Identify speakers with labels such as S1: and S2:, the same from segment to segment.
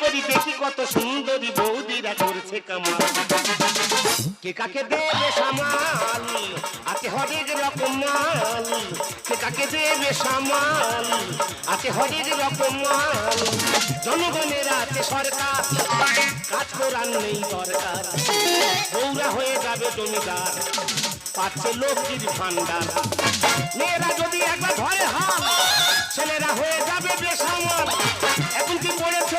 S1: করি দেখি কত সুন্দরী বৌদিরা করছে কামাল। কে কাকে দেবে সামাল? আছে হরেক রকম মাল। কে কাকে দেবে সামাল? আছে হরেক রকম মাল। জনগণের আছে সরকার। কাজ করার নেই দরকার। হয়ে যাবে জমিদার। পাচ্ছে লক্ষ্মীর ভান্ডার মেয়েরা যদি একবার ঘরে হাল, ছেলেরা হয়ে যাবে বেসামাল। এখন কি পড়েছে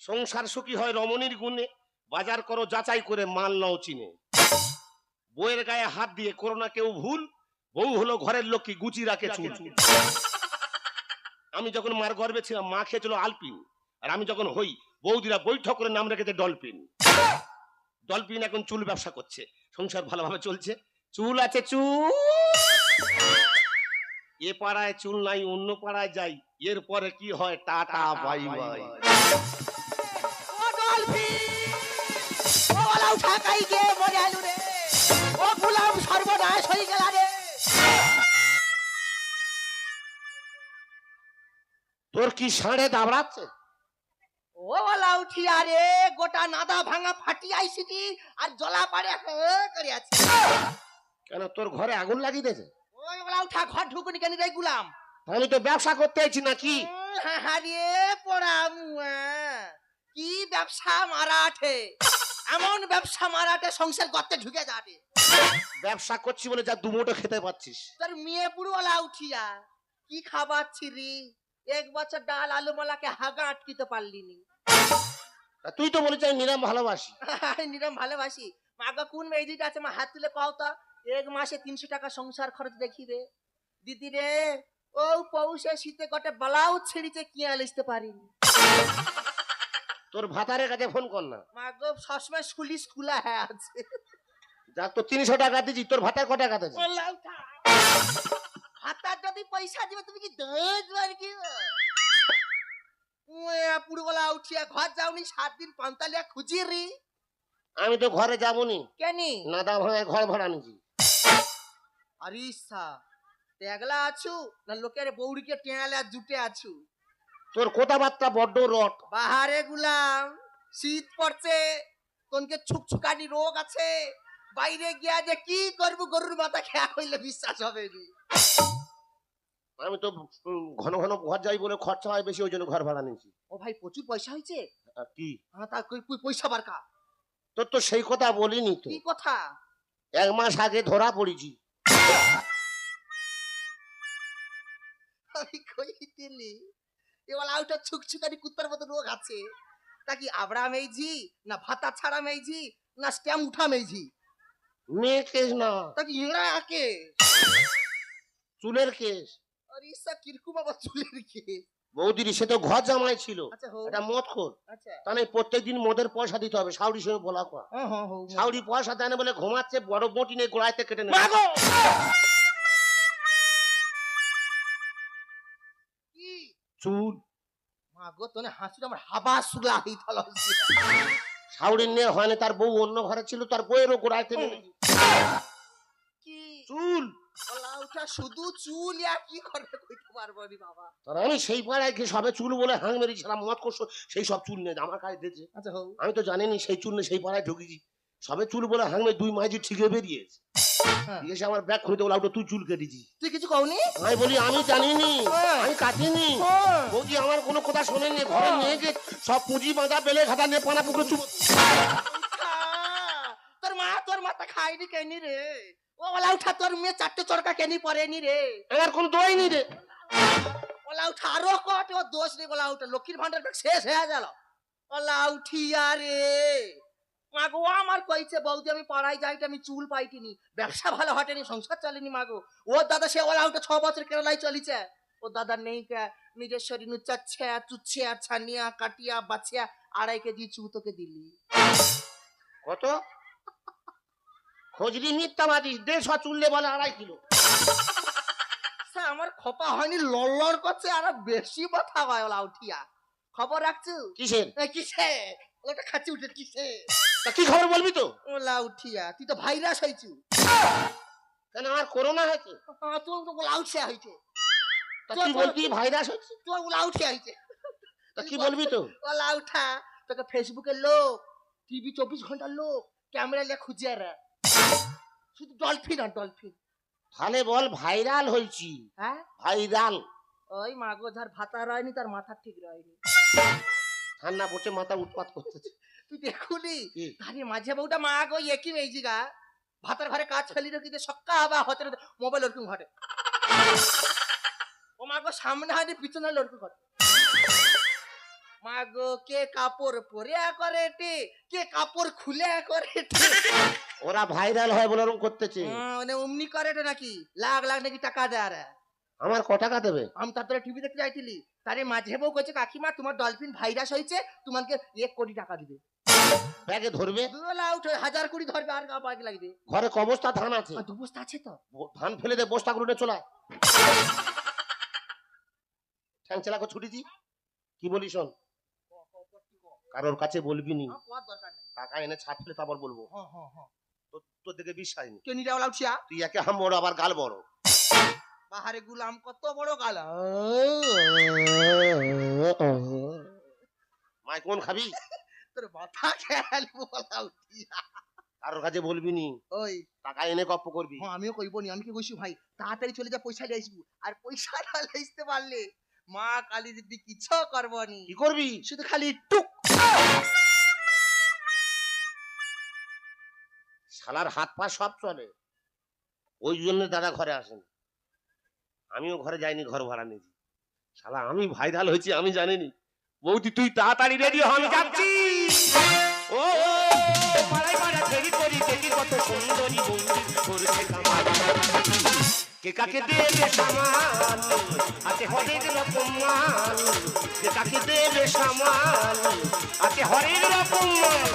S1: সংসার সুখী হয় রমণীর গুণে বাজার করো যাচাই করে মাল নাও চিনে। বইয়ের গায়ে হাত দিয়ে করো না কেউ ভুল বউ হলো ঘরের লক্ষ্মী গুচি রাখে চুল। আমি যখন মার গর্বে ছিলাম মা খেয়েছিল আলপিন আর আমি যখন হই বৌদিরা বৈঠক করে নাম রেখেছে ডলপিন। ডলপিন এখন চুল ব্যবসা করছে সংসার ভালোভাবে চলছে। চুল আছে চুল। এ পাড়ায় চুল নাই অন্য পাড়ায় যাই এরপরে কি হয়? Tata bye bye.
S2: ও ডলফিন ও ওলা উঠা কাই গে মরে আলু রে। ও গুলাম সর্বনাশ হয়ে গেল রে।
S1: তোর কি সাড়ে দাবড়াচ্ছে?
S2: ও ওলা উঠিয়া রে গোটা নাদা ভাঙা ফাটি আইছিটি আর জলা পাড়ে হ্যাঁ করে আছে।
S1: কেন তোর ঘরে আগুন লাগিয়ে দিয়েছে?
S2: ওই ওলা উঠা ঘর ঢুকুনি কেন রে গুলাম?
S1: আমি তো ব্যবসা করতে আইছি নাকি?
S2: হারিয়ে পড়াম কি ব্যবসা মারাঠে? এমন ব্যবসা মারাঠে সংসার ঢুকে যাবে।
S1: ব্যবসা করছি বলে যা দুমোটো খেতে পাচ্ছিস।
S2: তোর মেয়ে উঠিয়া কি খাবাচ্ছি রে? এক বছর ডাল আলু মালাকে হাগা আটকিতে পারলি নি।
S1: তুই তো বলে চাই নিরাম ভালোবাসি।
S2: নিরম ভালোবাসি। মাগা কোন মেয়েদিটা আছে মা হাত তুলে কও তো এক মাসে তিনশো টাকা সংসার খরচ দেখি রে দিদি রে ও পৌষে শীতে কটে বালাও ছেড়িতে কি লিখতে পারিনি।
S1: তোর ভাতারের কাছে ফোন কর না।
S2: মাগো সবসময় স্কুলিস খোলা হ্যাঁ আছে।
S1: যা তো তিনশো টাকা দিচ্ছি তোর ভাতার ক টাকা দেবে?
S2: বললাম তা। যদি পয়সা দিবে তুমি কি দোষ আর কি? পুরোবেলা উঠিয়া ঘর যাওনি সাত দিন পান্তালিয়া খুঁজি রি
S1: আমি তো ঘরে যাবনি।
S2: কেনি?
S1: নাদা ভাঙায় ঘর ভাড়া নিছি
S2: তেগলা আছু না লোকের বৌড়িকে টেঁয়ালে আর জুটে আছু?
S1: তোর কথাবার্তা বড্ড রট
S2: বাহারে গুলাম শীত পড়ছে কোনকে ছুকছুকানি রোগ আছে? বাইরে গিয়া যে কি করব গরুর মাথা খেয়া হইলে বিশ্বাস হবে নি।
S1: আমি তো ঘন ঘন ঘর যাই বলে খরচা হয় বেশি ওই জন্য ঘর ভাড়া নিয়েছি।
S2: ও ভাই প্রচুর পয়সা হয়েছে
S1: কি?
S2: হ্যাঁ তা কই কই পয়সা বারকা
S1: তোর তো সেই কথা বলিনি তো।
S2: কি কথা?
S1: এক মাস আগে ধরা পড়েছি।
S2: আমি কই দিলি এবার আউটা ছুকছুকানি কুত্তার মতো রোগ আছে। তা কি মেইজি না ভাতা ছাড়া মেইজি না স্ট্যাম্প উঠা মেইজি
S1: মেয়ে কেস না।
S2: তা কি আকে
S1: চুলের কেস।
S2: আর ইসা কীরকম আবার চুলের কি
S1: বৌদির সে তো ঘর জামাই ছিল।
S2: আচ্ছা
S1: এটা মদ খোর।
S2: আচ্ছা।
S1: তাহলে প্রত্যেক দিন মদের পয়সা দিতে হবে সাউরির সঙ্গে বলা কয়া
S2: হ্যাঁ হ্যাঁ
S1: সাউরি পয়সা দেয় না বলে ঘুমাচ্ছে বড় বটি নিয়ে গোড়াইতে কেটে নেবে। চুল।
S2: মাগো তোনে হাসিটা আমার হাবা সুলা হই
S1: সাউরি নিয়ে হয় না তার বউ অন্য ঘরে ছিল তার বউয়েরও
S2: কি?
S1: চুল।
S2: শুধু চুল ইয়া কি করবে কইতে পারব নি বাবা?
S1: তার আমি সেই পাড়ায় গিয়ে সবে চুল বলে হাং মেরেছিলাম মদ করছ? সেই সব চুল নিয়ে আমার কাছে দিয়েছে
S2: আচ্ছা
S1: আমি তো জানিনি সেই চুল নিয়ে সেই পাড়ায় ঢুকেছি। সবে চুল বলে হাং দুই মাইজি ঠিকে বেরিয়েছে।
S2: হ্যাঁ।
S1: এসে আমার ব্যাগ খুঁজতে বলে তুই চুল
S2: তুই কিছু কওনি?
S1: আমি বলি আমি জানিনি
S2: হ্যাঁ।
S1: আমি কাটিনি। বৌদি আমার কোনো কথা শোনেনি ঘরে নিয়ে গিয়ে সব পুঁজি বাঁধা বেলে খাতা নিয়ে পানা পুকুরে চুপ।
S2: তোর মা তোর মাথা খাইনি কেনি রে? ও ওলা উঠা তোর মেয়ে চারটে চরকা কেনি পড়েনি রে?
S1: আমার কোনো দোয়াই নেই রে।
S2: ওলা উঠা আরও কট ও দোষ রে ওলা উঠা। লক্ষ্মীর ভান্ডার শেষ হয়ে গেল। ওলা উঠিয়া রে। মাগো আমার কইছে বৌদি আমি পাড়ায় আমি চুল পাইটিনি। ব্যবসা ভালো হটেনি সংসার চলেনি মাগো। ও দাদা সে ছ বছর চলিছে। ও দাদা নেই কে? মিরেশ্বরী নু চাচ্ছা চুচ্ছা ছানিয়া কাটিয়া বাছিয়া আড়াই কেজি চু তোকে দিলি।
S1: কত? খোঁজরি দেড়শো চুললে বলে আড়াই কিলো।
S2: আমার খপা হয়নি লড় করছে আর বেশি কথা হয় ওলা উঠিয়া। খবর রাখছু?
S1: কিসের?
S2: কিসে ওটা খাচ্ছি উঠে কিসে
S1: তা কি খবর বলবি তো?
S2: ওলা উঠিয়া তুই তো ভাইরাস হয়েছু
S1: কেন আমার করোনা হয়েছে?
S2: তুই তো ওলা উঠিয়া হয়েছে
S1: তা কি বলবি ভাইরাস হচ্ছে
S2: তুই ওলা উঠিয়া হয়েছে
S1: তা কি বলবি তো?
S2: ওলা উঠা তোকে ফেসবুকের লোক টিভি চব্বিশ ঘণ্টার লোক ক্যামেরা লিয়ে খুঁজে রে। শুধু ডলফিন আর ডলফিন।
S1: তাহলে বল ভাইরাল হয়েছি
S2: হ্যাঁ?
S1: ভাইরাল।
S2: ওই মাগো যার ভাতা রয়নি তার মাথা ঠিক রয়নি।
S1: ঠান্ডা পড়ছে মাথা উৎপাত করতেছে।
S2: তুই দেখুনি
S1: কি?
S2: মাঝে বউটা মা গো একই মেয়েছি গা? ভাতার ঘরে কাজ ফেলি রেখে দিয়ে সক্কা হবা হতে মোবাইল ওরকম ঘটে। ও মা গো সামনে হয়নি পিছনে ওরকম ঘটে। মা গো কে কাপড় পরে করে কে কাপড় খুলে করে
S1: ওরা ভাইরাল হয় বলে ওরকম করতেছে।
S2: মানে অমনি করে নাকি? লাখ লাখ নাকি টাকা দেয় আর
S1: আমার ক টাকা দেবে?
S2: আমি তারপরে টিভি দেখতে যাইছিলি তারে মাঝে বউ কইছে কাকিমা তোমার ডলফিন ভাইরাস হয়েছে তোমাকে এক কোটি টাকা দিবে।
S1: ব্যাগে ধরবে?
S2: দুবেলা উঠে হাজার কোটি ধরবে আর গা লাগবে।
S1: ঘরে ক বস্তা ধান আছে।
S2: দু বস্তা আছে তো?
S1: ধান ফেলে দে বস্তা গুলো চলা ঠ্যাং চালাকে ছুটি দি কি বলি শোন? কারোর কাছে বলবি নি।
S2: নেই।
S1: টাকা এনে ছাদ ফেলে তারপর বলব।
S2: হ্যাঁ হ্যাঁ হ্যাঁ।
S1: তোর দিকে বিশ্বাস নেই। তুই একে হাম বড় আবার গাল বড়।
S2: বাহারে গুলাম কত বড় গালা।
S1: মাই কোন খাবি?
S2: তোর মাথা খেয়াল বলা উঠিয়া
S1: কারোর কাছে বলবি নি
S2: ওই।
S1: টাকা এনে গপ্প করবি।
S2: হ্যাঁ আমিও কইব নি আমি কি কইছি ভাই? তাড়াতাড়ি চলে যা পয়সা নিয়ে আসব। আর পয়সা না আসতে পারলে মা কালী দিদি কিছু করব নি।
S1: কি করবি?
S2: শুধু খালি টুক।
S1: শালার হাত পা সব চলে। ওই জন্য দাদা ঘরে আসেন। আমিও ঘরে যাইনি ঘর ভাড়া নিয়েছি। শালা আমি ভাইরাল হয়েছি আমি জানিনি। বৌদি তুই তাড়াতাড়ি রেডি হ আমি যাচ্ছি। ও পাড়ায় পাড়া ফেরি করি দেখি কত সুন্দরী বৌদি করছে কামাল কে কাকে দেবে সামাল আছে হরেক রকম মাল কে কাকে দেবে সামাল আছে হরেক রকম মাল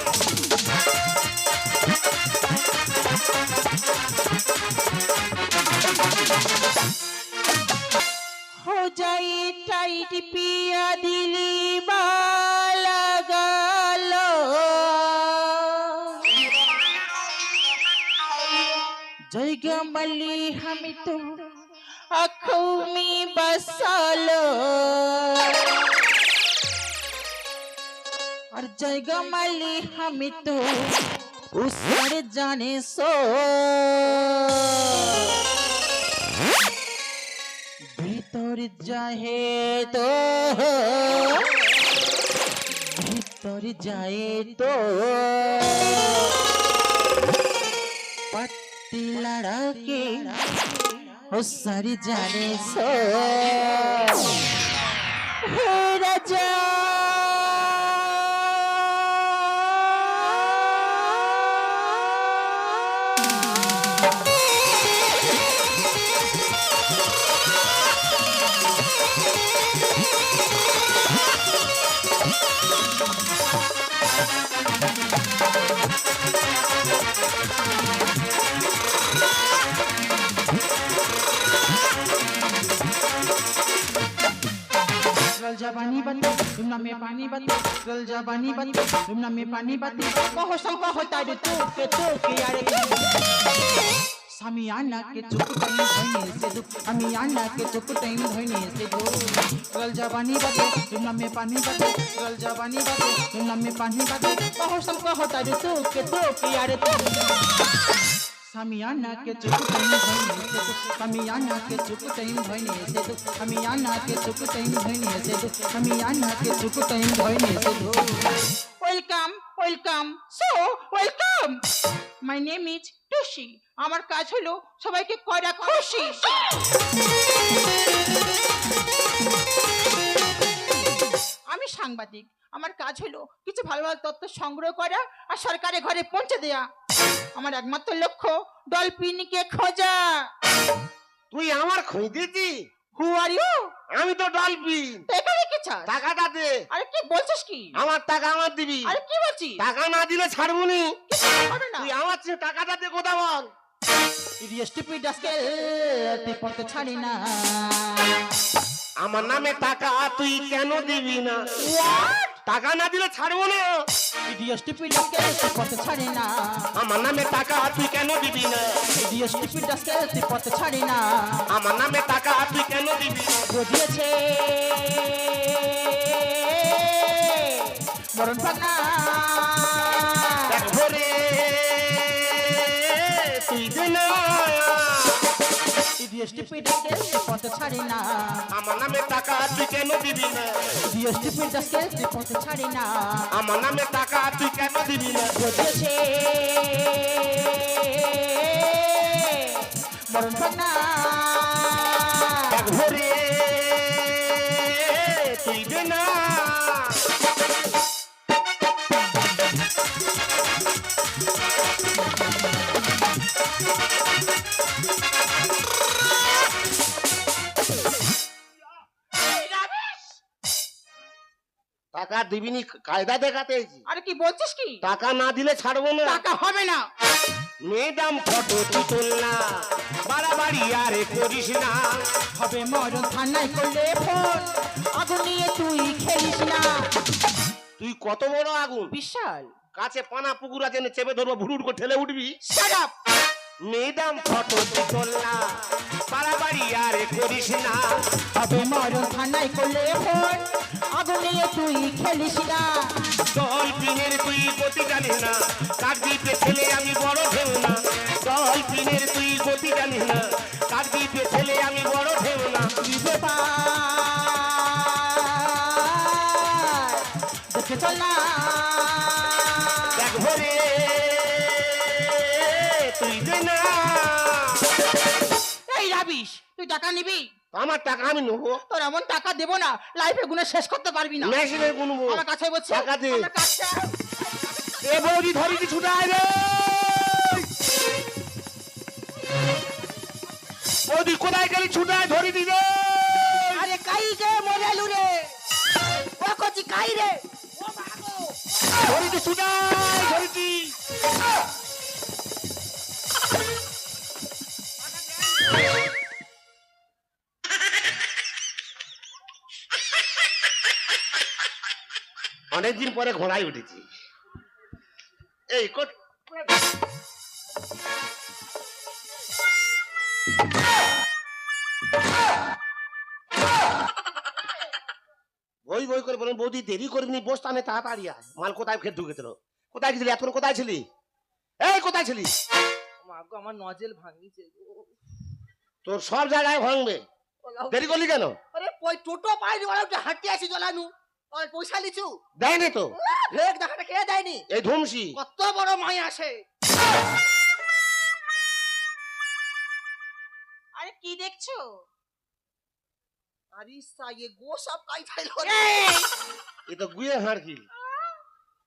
S3: हो जाए टाइट पिया दिली बाला दिगमली हम तो अखूमी बसलो। और जगमली हम तो उस जाने सो। भीतर जाए तो भीतर जाए तो। लड़ा के हो सारी जाने सो हे राजा रलजा बानी बते तुमना में पानी बते रलजा बानी बते तुमना में पानी बते बहुत सब होता रे तू के तू के यार समियाना के चुप टाइम धोने से दुख अमियाना के चुप टाइम धोने से दुख। रल जवानी बदे तुम में पानी बदे रल जवानी बदे तुम में पानी बदे बहुत सबको होता रे तू के तू के यार तू welcome welcome so welcome my name আমার কাজ হলো সবাইকে কয়রা খুশি আমি সাংবাদিক আমার কাজ হলো কিছু ভালো ভালো তথ্য সংগ্রহ করা আর সরকারের ঘরে পৌঁছে দেয়া আমার একমাত্র লক্ষ্য ডলফিনকে খোঁজা।
S1: তুই আমার খোঁজ দিয়েছি
S3: হু আর ইউ
S1: আমি তো ডলফিন।
S3: টাকা রেখেছাস
S1: টাকাটা দে।
S3: আরে কি বলছিস কি?
S1: আমার টাকা আমার দিবি।
S3: আরে কি বলছিস?
S1: টাকা না দিলে ছাড়বো নি।
S3: হবে না?
S1: তুই আমার চেয়ে টাকাটা দে কোথা বল?
S3: স্টুপিড তুই পড়তে ছাড়ি না।
S1: আমার নামে টাকা তুই কেন দিবি না? টাকা না দিলে ছাড়বো না।
S3: স্টুপিড আজকাল তুই পথে ছাড়ি না
S1: আমার নামে টাকা তুই কেন দিবি না?
S3: ইডিও স্টুপিড আজকাল তুই পথে ছাড়ি না
S1: আমার নামে টাকা তুই কেন দিবি না?
S3: বুঝিয়েছে মরণ পাগনা স্টুপিড আজকাল তুই ছাড়ি না।
S1: আমার নামে টাকা তুই কেন দিবি না?
S3: ইডিও স্টুপিড আজকাল তুই পড়তে ছাড়ি না।
S1: আমার নামে টাকা তুই কেন দিবি
S3: মরণ
S1: না। টাকা দিবিনি কায়দা দেখাতে এসেছি।
S3: আরে কি বলছিস কি?
S1: টাকা না দিলে ছাড়বো না।
S3: টাকা হবে না।
S1: ম্যাডাম ফটো তুই তোল না। বাড়াবাড়ি আরে করিস না।
S3: হবে মরণ থানায় করলে ফোন। আগুন নিয়ে তুই খেলিস না।
S1: তুই কত বড় আগুন?
S3: বিশাল।
S1: কাছে পানা পুকুর আছে চেপে ধরবো ভুরুর করে ঠেলে উঠবি।
S3: শাট আপ
S1: ম্যাডাম ফটো তুই তোল না। বাড়াবাড়ি আরে করিস না।
S3: হবে মরণ থানায় করলে ফোন। নিয়ে তুই খেলিস না।
S1: ডলফিনের তুই গতি জানিস না দ্বীপে ছেলে আমি বড় ঢেউ না। ডলফিনের তুই গতি জানিস না কাক দ্বীপে ছেলে আমি বড় ঢেউ না।
S3: কি ব্যাপার? দেখে চল না।
S1: দেখ ভরে তুই না।
S3: এই রাবিশ তুই টাকা নিবি?
S1: আমার টাকা আমি নেব।
S3: তোর এমন টাকা দেবো না লাইফে গুনে শেষ করতে পারবি না।
S1: মেশিনের গুনবো
S3: আমার কাছে বলছি
S1: টাকা দে।
S3: কাছে
S1: এ বৌদি ধরি কি ছুটায় রে। বৌদি কোথায় গেলি? ছুটায় ধরি দি রে।
S2: আরে কাই গে মরেলু রে? ও কচি কাই রে? ও বাগো
S1: ধরি দি ছুটায় ধরি দি অনেকদিন পরে ঘোড়ায় উঠেছি। এই কোট বই বই করে বলেন বৌদি দেরি করবি বসতানে তাড়াতাড়ি আয়। মাল কোথায় ফের ঢুকে দিল কোথায় গেছিলি? এতক্ষণ কোথায় ছিলি? এই কোথায় ছিলি?
S2: আমার নজেল ভাঙিছে
S1: তোর সব জায়গায় ভাঙবে। দেরি করলি কেন?
S2: আরে পই টোটো পাইনি ওরা হাঁটি আসি জ্বলানু ওই পয়সা লিচু।
S1: দেয় না তো?
S2: ভেগ দেখাটা কে দেয়নি?
S1: এই ধুমসি।
S2: কত বড় মাই আসে
S3: আরে কি দেখছ?
S2: আরে সাইয়ে গো সব কাই ফাইল
S1: এ তো গুয়ে হাড়কি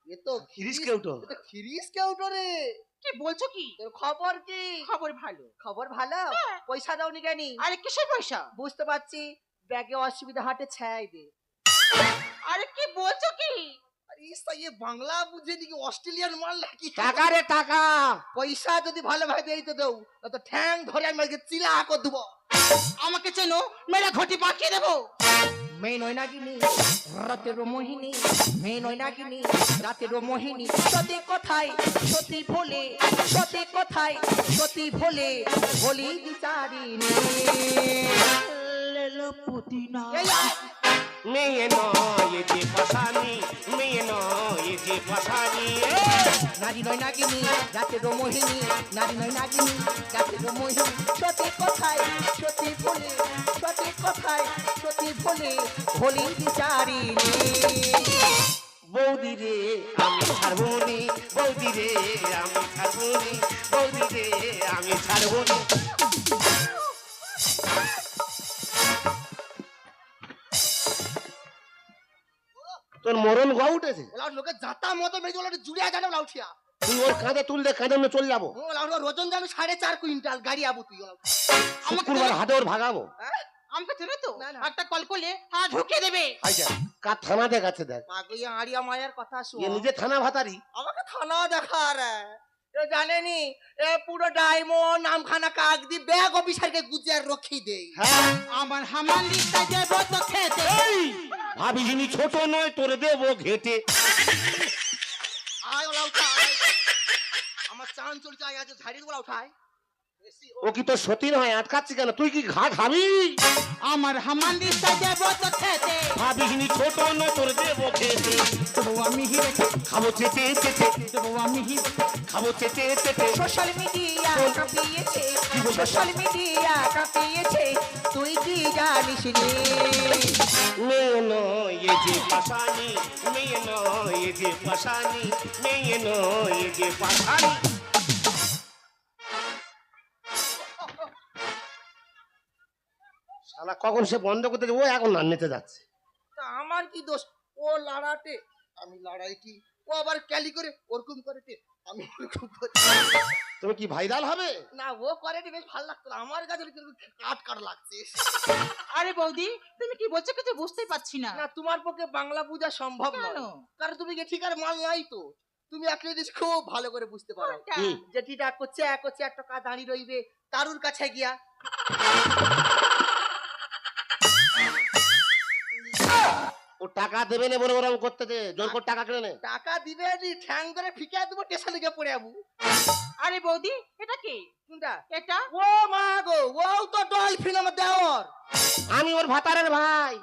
S2: এ তো
S1: খিরিস কেউটো
S2: এ তো খিরিস কেউটো রে।
S3: কি বলছো কি?
S2: তোর খবর কি?
S3: খবর ভালো।
S2: খবর ভালো?
S3: হ্যাঁ।
S2: পয়সা দাওনি কেনি?
S3: আরে কিসের পয়সা?
S2: বুঝতে পারছি ব্যাগে অসুবিধা হাটে ছাই দে।
S3: আরে কি বলছো কি?
S2: বাংলা বুঝে নাকি অস্ট্রেলিয়ান মাল নাকি?
S1: টাকা রে টাকা।
S2: পয়সা যদি ভালোভাবে দিতে দাও তো ঠ্যাং ধরে আমি আজকে চিলা করে দেবো।
S3: আমাকে চেনো মেরা ঘটি পাকিয়ে দেবো।
S2: মেয়ে নয় নাগিনি রাতের মোহিনী মেয়ে নয় নাগিনি রাতের মোহিনী সতে কোথায় সতী ভোলে সতে কোথায় সতী ভোলে ভোলি বিচারিনি।
S3: লেলো পুদিনা।
S2: এই আয়।
S1: মেয়ে নয় যে পাশানি মেয়ে নয় যে পাশানি
S2: নারী নয় নাগিনী রাতের মোহিনী নারী নয় নাগিনী রাতের মোহিনী সতে কোথায় সতী ভোলে সতে কোথায় সতী ভোলে ভোলি বিচারিনি
S1: বৌদি রে আমি ছাড়বনি বৌদি রে আমি ছাড়বনি বৌদি রে আমি ছাড়বনি তোর মরণ গা উঠেছে?
S2: লোকে যাতা মতো মেজে ওলা জুড়ে জানে ওলা
S1: তুই ওর কাঁধে তুললে কাঁধে আমি চলে যাব।
S2: সাড়ে চার কুইন্টাল গাড়ি আবু তুই
S1: শুক্রবার হাটে ওর ভাগাবো।
S2: হ্যাঁ?
S3: আমাকে চেনো তো। একটা কল করলে হা ঢুকিয়ে দেবে।
S1: আচ্ছা কা কার থানা দেখাচ্ছে দেখ।
S2: আগে আড়িয়া মায়ের কথা
S1: শুনে।
S2: শুন
S1: নিজে থানা ভাতারি।
S2: আমাকে থানা দেখার। এ জানেনি? এ পুরো ডায়মন্ড নামখানা কাক দি ব্যাগ অফিসারকে গুজার রক্ষি দেই।
S1: হ্যাঁ।
S3: আমার হামালি সাজাবো তো খেতে।
S1: এই ভাবি যিনি ছোট নয় তোরে দেবো ঘেটে।
S2: আয় ওলা উঠায়। আমার চান চাই আজ ঝাড়ি ওলা উঠায়। ও-
S1: কি তোর সতীন হয়? আটকাচ্ছি কেন? তুই কি ঘা খাবি
S3: আমার হামালি সাজাবো তো খেতে।
S1: ভাবি যিনি ছোট নয় তোরে দেবো ঘেটে
S3: দেবো আমি হিরে।
S1: খাব চেটে চেটে
S3: দেবো আমি হিরে।
S1: খাব চেটে চেটে
S2: সোশ্যাল মিডিয়া কাঁপিয়েছে। সোশ্যাল মিডিয়া কাঁপিয়েছে। তুই কি জানিস রে?
S1: মেয়ে নয় এ যে পাশানি মেয়ে নয় এ যে পাশানি মেয়ে নয় এ যে পাশানি। শালা কখন সে বন্ধ করতে? ও এখন নান্নেতে যাচ্ছে।
S2: তা আমার কি দোষ? ও লড়াটে। আমি লড়াই কি? ও আবার ক্যালি করে ওরকম করে টে, আমি ওরকম করি
S1: তুমি কি ভাইরাল হবে?
S2: না ও করে বেশ ভালো লাগতো। আমার কাছে কিন্তু কাট কাট লাগছে।
S3: আরে বৌদি তুমি কি বলছো কিছু বুঝতেই পারছি না।
S2: না তোমার পক্ষে বাংলা পূজা সম্ভব নয়। কারণ তুমি কি ঠিক আর মাল নাই তো। তুমি একটা জিনিস খুব ভালো করে বুঝতে পারো।
S3: কোনটা?
S1: কি?
S2: যে টিটা করছে এক করছে এক টাকা দাঁড়িয়ে রইবে তারুর কাছে গিয়া।
S1: ও টাকা দেবে না বলে ওরকম করতে দে। জোর করে টাকা কেনে নে।
S2: টাকা দিবে নি ঠ্যাং করে ফিকে দেবো গিয়ে পড়ে যাব।
S3: আরে বৌদি এটা কে?
S2: কোনটা?
S3: এটা?
S2: ও মা গো ও তো ডলফিন আমার দেওয়ার
S1: আমি ওর ভাতারের ভাই।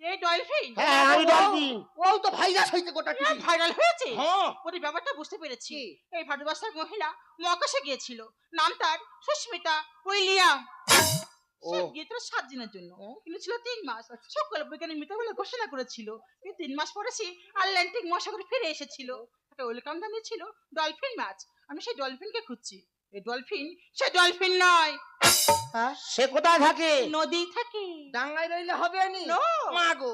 S3: এই ডলফিন?
S1: হ্যাঁ আমি ডলফিন।
S2: ও তো ভাইরাস হয়েছে গোটা টিভি
S3: ভাইরাল হয়েছে?
S2: হ্যাঁ।
S3: ওর ব্যাপারটা বুঝতে পেরেছি। এই ভারতবর্ষের মহিলা মহাকাশে গিয়েছিল। নাম তার সুস্মিতা উইলিয়াম। গিয়েছিল সাত দিনের জন্য? কিন্তু ছিল তিন মাস। সকল বৈজ্ঞানিক মৃত বলে ঘোষণা করেছিল কিন্তু তিন মাস পরে সে আটলান্টিক মহাসাগরে ফিরে এসেছিল। একটা ওয়েলকাম জানিয়েছিল ডলফিন মাছ। আমি সেই ডলফিনকে খুঁজছি। এই ডলফিন সে ডলফিন নয়।
S2: হ্যাঁ?
S1: সে কোথায় থাকে?
S3: নদী থাকে।
S2: ডাঙ্গায় রইলে হবে নি. মা গো।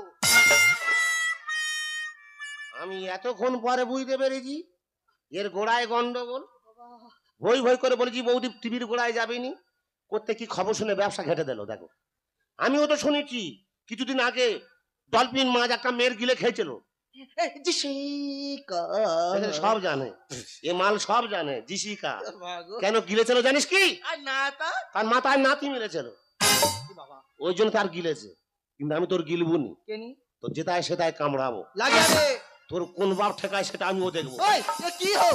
S1: আমি এতক্ষণ পরে বুঝতে পেরেছি। এর গোড়ায় গন্ডগোল। ভই ভই করে বলেছি বৌদি টিভির গোড়ায় যাবেনি করতে কি খবর শুনে ব্যবসা ঘেটে দিল দেখো। আমিও তো শুনেছি কিছুদিন আগে ডলফিন মাছ একটা মেয়ের গিলে খেয়েছিল। সব জানে এ মাল সব জানে জিসিকা। কেন গিলেছিল জানিস কি?
S2: না
S1: তার মাথায় নাতি মেরেছিল। ওই জন্য তার গিলেছে। কিন্তু আমি তোর গিলবুনি
S2: কেনি?
S1: তোর যেটায় সেটায় কামড়াবো।
S2: লাগে
S1: তোর কোন বাপ ঠেকায় সেটা আমিও দেখব।
S2: কি হো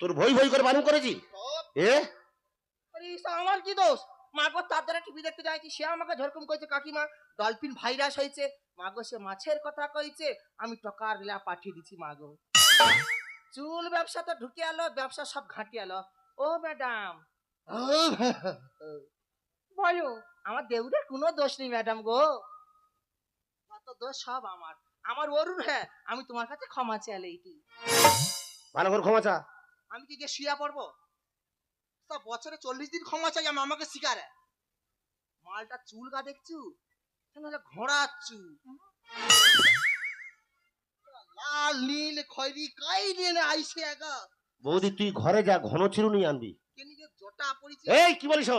S1: তোর ভই ভই করে বারণ করেছি? এ?
S2: আমার কি দোষ? মা গো তার দ্বারা টিভি দেখতে যাইছি সে আমাকে ঝরকম কইছে কাকিমা ডলফিন ভাইরাস হয়েছে মা গো সে মাছের কথা কইছে আমি টকার লা পাঠিয়ে দিছি মা গো চুল ব্যবসা তো ঢুকে আলো ব্যবসা সব ঘাঁটি আলো। ও ম্যাডাম।
S3: বলো
S2: আমার দেউরের কোনো দোষ নেই ম্যাডাম গো। কত দোষ সব আমার। আমার অরুণ হ্যাঁ আমি তোমার কাছে ক্ষমা চাইলে এইটি
S1: ভালো করে ক্ষমা চা।
S2: আমি কি গিয়ে শুয়া পড়ব তা বছরে চল্লিশ দিন ক্ষমা চাই আমি আমাকে শিকারে। মালটা চুল গা দেখছু? ঘোড়া চুল লাল নীল খয়রি কাই নিয়ে না আইসে একা?
S1: বৌদি তুই ঘরে যা ঘন চিরুনি আনবি। এই কি বলিস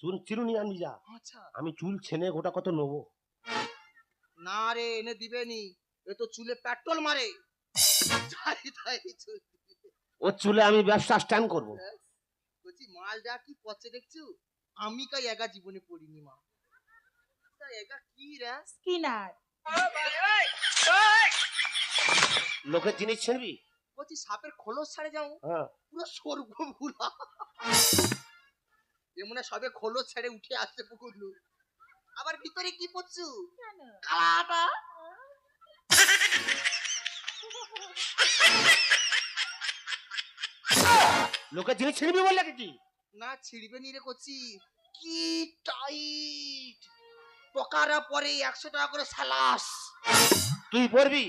S1: চুল চিরুনি আনবি যা।
S2: আচ্ছা।
S1: আমি চুল ছেনে গোটা কত নেব?
S2: না রে এনে দিবেনি এ তো চুলে পেট্রোল মারে। যাই তাই চুল।
S1: ওর চুলে আমি ব্যবসা স্ট্যান্ড করব।
S2: বলছি মালটা কি পচে দেখছু? আমি কাই একা জীবনে পড়িনি মা। একা কি রে?
S3: স্কিনার।
S1: লোকের জিনিস ছিনবি
S2: বলছি সাপের খোলস ছাড়ে যাও।
S1: হ্যাঁ।
S2: পুরো সর্গমগুলা এমন সবে খোলস ছেড়ে উঠে আসছে পুকুরলু। আবার ভিতরে কি পড়ছু? কালাটা।
S1: লোকের জিনিস ছিনবি বললে কি
S2: না ছিড়বে নি রে করছি কি টাইট। পকারা পরে একশো টাকা করে সালাস
S1: তুই পড়বি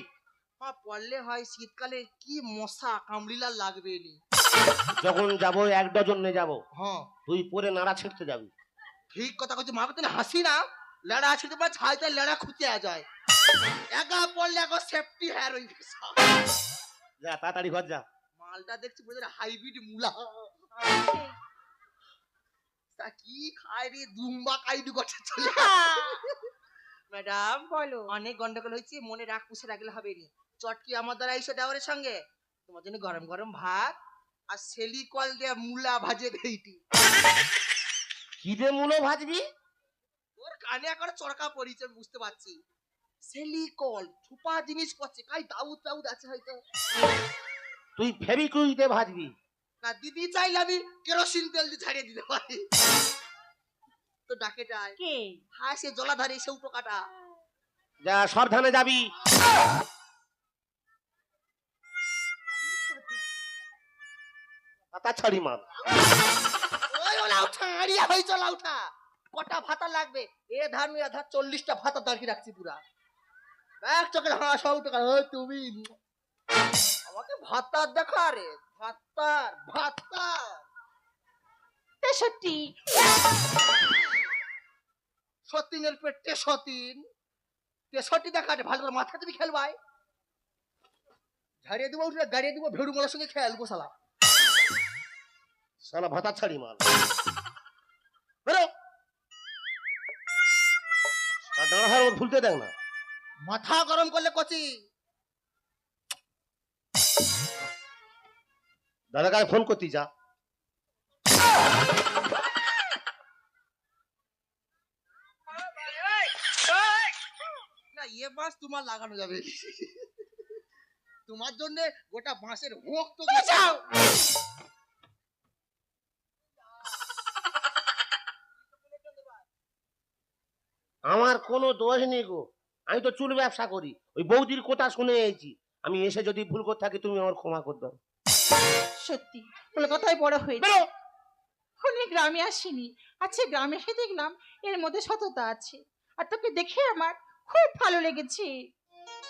S2: মা পড়লে হয় শীতকালে কি মশা কামড়িলা লাগবে নি।
S1: যখন যাব এক ডজন নিয়ে যাব।
S2: হ্যাঁ।
S1: তুই পরে নাড়া ছিঁড়তে যাবি।
S2: ঠিক কথা কইছি মা কথা হাসি না। লেড়া ছিঁড়তে পারে ছাইতে লেড়া খুঁজে আ যায়। একা পড়লে এখন সেফটি হ্যার ওই
S1: যা তাড়াতাড়ি ঘর যা।
S2: মালটা দেখছি বোঝা হাইব্রিড মুলা। তা কি খায় রে? দুম্বা কাইডু কথা চলে ম্যাডাম
S3: বলো।
S2: অনেক গন্ডগোল হয়েছে মনে রাগ পুষে রাখলে হবে নি। চটকি আমার দ্বারা এসে দেওয়ারের সঙ্গে? তোমার জন্য গরম গরম ভাত আর সেলি কল দিয়ে মুলা ভাজে দেইটি
S1: কি রে মুলো ভাজবি?
S2: ওর কানে এখন চরকা পড়িছে আমি বুঝতে পারছি। সেলি কল ছুপা জিনিস করছে কাই দাউদ দাউদ আছে হয়তো।
S1: তুই ফেবিকুইতে ভাজবি।
S2: না দিদি চাইলে আমি কেরোসিন তেল দিয়ে ছাড়িয়ে দিতে পারি। তো ডাকেটায়
S3: কে?
S2: হ্যাঁ সে জলাধারে সে উপকাটা।
S1: যা সাবধানে যাবি। পাতা ছাড়ি মাল
S2: ওই ওলা উঠা আড়িয়া হয়ে চলা উঠা। কটা ভাতা লাগবে? এ ধান এ ধান চল্লিশটা ভাতা দাঁড়িয়ে রাখছি পুরা। এক চোখের হাসা উঠে তুমি। আমাকে ভাতার দেখা রে ভাতার ভাতার।
S3: তেষট্টি
S2: সতীনের পেটে সতীন তেষট্টি দেখা রে ভালো করে মাথা তুমি খেলবাই ঝাড়িয়ে দিব উঠে গাড়িয়ে দিব ভেড়ু মোলার সঙ্গে খেলব শালা।
S1: সালা ভাতা ছাড়ি মাল। বেরো। ভুলতে দেখ না।
S2: মাথা গরম করলে কচি।
S1: দাদা কাছে ফোন করতি যা।
S2: না বাস তোমার লাগানো যাবে। তোমার জন্য গোটা বাঁশের হোক তো
S3: যাও
S1: আমার কোনো দোষ নেই গো। আমি তো চুল ব্যবসা করি। ওই বৌদির কথা শুনে এসেছি। আমি এসে যদি ভুল করে থাকি তুমি আমার ক্ষমা করে দাও।
S3: সত্যি। কলকাতায় বড় হয়েছে।
S1: বেরো।
S3: গ্রামে আসিনি। আচ্ছা গ্রামে এসে দেখলাম এর মধ্যে সততা আছে। আর তোকে দেখে আমার খুব ভালো লেগেছে।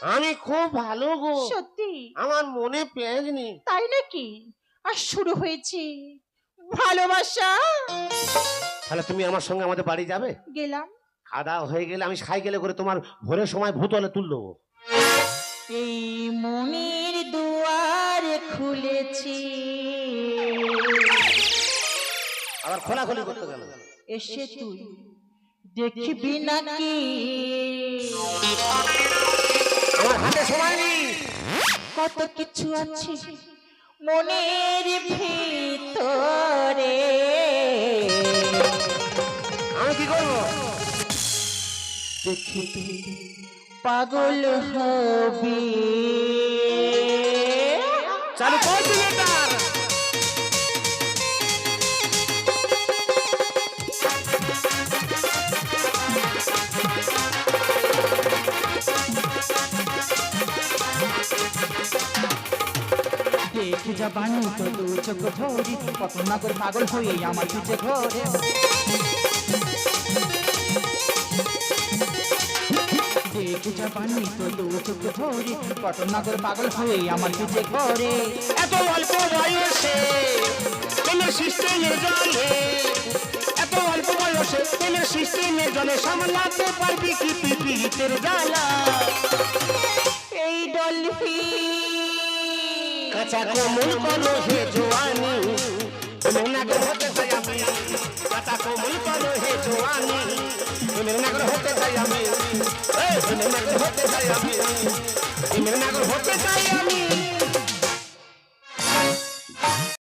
S1: আমি খুব ভালো গো।
S3: সত্যি?
S1: আমার মনে পেঁয়াজ নেই।
S3: তাই নাকি? আর শুরু হয়েছে। ভালোবাসা।
S1: তাহলে তুমি আমার সঙ্গে আমাদের বাড়ি যাবে?
S3: গেলাম।
S1: খাওয়া দাওয়া হয়ে গেলে আমি সাইকেলে করে তোমার ভোরের সময় ভূতলে তুল দেবো।
S3: এই দুয়ার খুলেছি।
S1: আবার খোলাখুলি করতে গেল।
S3: এসে তুই দেখবি নাকি?
S1: আমার হাতে সময় নেই।
S3: কত কিছু আছে মনের ভিতরে।
S1: আমি কি করব?
S3: দেখি পাগল হবি। দেখে যাবানি তো দু চোখ ধরি কত নাগর পাগল হয়ে আমার পিছে ঘরে দেখে যাবানি তো দু চোখ ধরি। কত নাগর পাগল হয়ে আমার পিছে ঘরে
S1: এত অল্প বয়সে প্রেমের সিস্টেমে জলে। এত অল্প বয়সে প্রেমের সিস্টেমে জলে সামলাতে পারবি কি পিপিতের জ্বালা?
S3: এই ডলফি
S1: কাঁচা কোমল হে জোয়ানি। নাগর হতে চাই আমি কাঁচা কোমল করো হে জোয়ানি। তুমি নাগর হতে চাই আমি নাগর হতে চাই আমি।